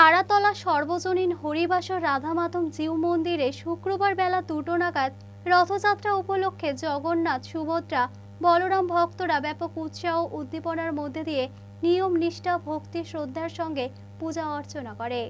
তারাতলা সর্বজনীন হরিবাসর রাধামাধব জিউ মন্দিরে শুক্রবার বেলা দুটো নাগাদ রথযাত্রা উপলক্ষে জগন্নাথ, সুভদ্রা, বলরাম ভক্তরা ব্যাপক উৎসাহ উদ্দীপনার মধ্যে দিয়ে নিয়ম নিষ্ঠা, ভক্তি, শ্রদ্ধার সঙ্গে পূজা অর্চনা করে।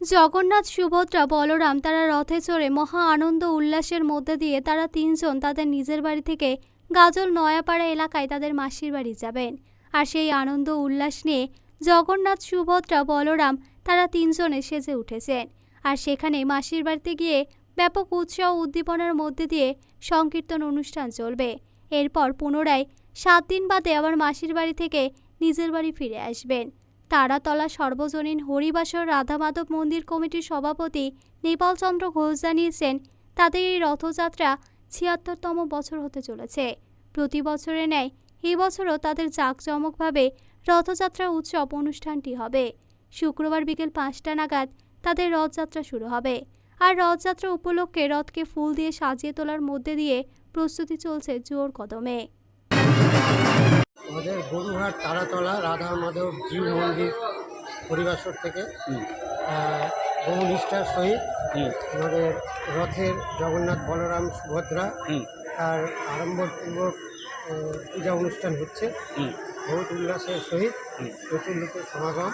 জগন্নাথ, সুভদ্রা, বলরাম তারা রথে চড়ে মহা আনন্দ উল্লাসের মধ্যে দিয়ে তারা তিনজন তাদের নিজের বাড়ি থেকে গাজল নয়াপাড়া এলাকায় তাদের মাসির বাড়ি যাবেন। আর সেই আনন্দ উল্লাস নিয়ে জগন্নাথ, সুভদ্রা, বলরাম তারা তিনজনে সেজে উঠেছেন। আর সেখানে মাসির বাড়িতে গিয়ে ব্যাপক উৎসাহ উদ্দীপনার মধ্যে দিয়ে সংকীর্তন অনুষ্ঠান চলবে। এরপর পুনরায় সাত দিন বাদে আবার মাসির বাড়ি থেকে নিজের বাড়ি ফিরে আসবেন। তারাতলা সর্বজনীন হরিবাসর রাধা মাধব মন্দির কমিটির সভাপতি নেপালচন্দ্র ঘোষ জানিয়েছেন, তাদের এই রথযাত্রা ছিয়াত্তরতম বছর হতে চলেছে। প্রতি বছরের ন্যায় এই বছরও তাদের জাঁকজমকভাবে রথযাত্রা উৎসব অনুষ্ঠানটি হবে। শুক্রবার বিকেল পাঁচটা নাগাদ তাদের রথযাত্রা শুরু হবে। আর রথযাত্রা উপলক্ষে রথকে ফুল দিয়ে সাজিয়ে তোলার মধ্যে দিয়ে প্রস্তুতি চলছে জোর কদমে। আমাদের গরুহাট তারাতলা রাধা মাধব জিউ মন্দির পরিবাসর থেকে হুম। বহু নিষ্ঠার সহিত আমাদের রথের জগন্নাথ বলরাম সুভদ্রা হুম। তার আড়ম্বরপূর্বক পূজা অনুষ্ঠান হচ্ছে। হুম। বহুত উল্লাসের সহিত। প্রচুর লোকের সমাগম।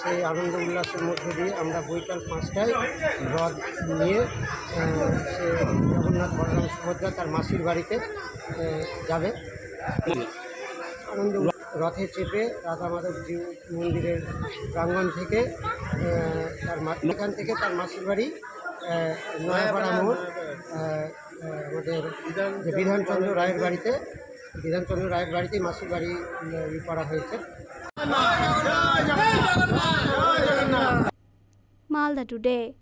সেই আনন্দ উল্লাসের মধ্যে দিয়ে আমরা বৈকাল পাঁচটায় রথ নিয়ে সে জগন্নাথ বলরাম সুভদ্রা তার মাসির বাড়িতে যাবে। আনন্দ রথে চেপে রাধা মাধব জিউ মন্দিরের প্রাঙ্গণ থেকে তার এখান থেকে তার মাসির বাড়ি নয়াপাড়া মোড় আমাদের বিধানচন্দ্র রায়ের বাড়িতে বিধানচন্দ্র রায়ের বাড়িতেই মাসির বাড়ি করা হয়েছে। মালদা টুডে।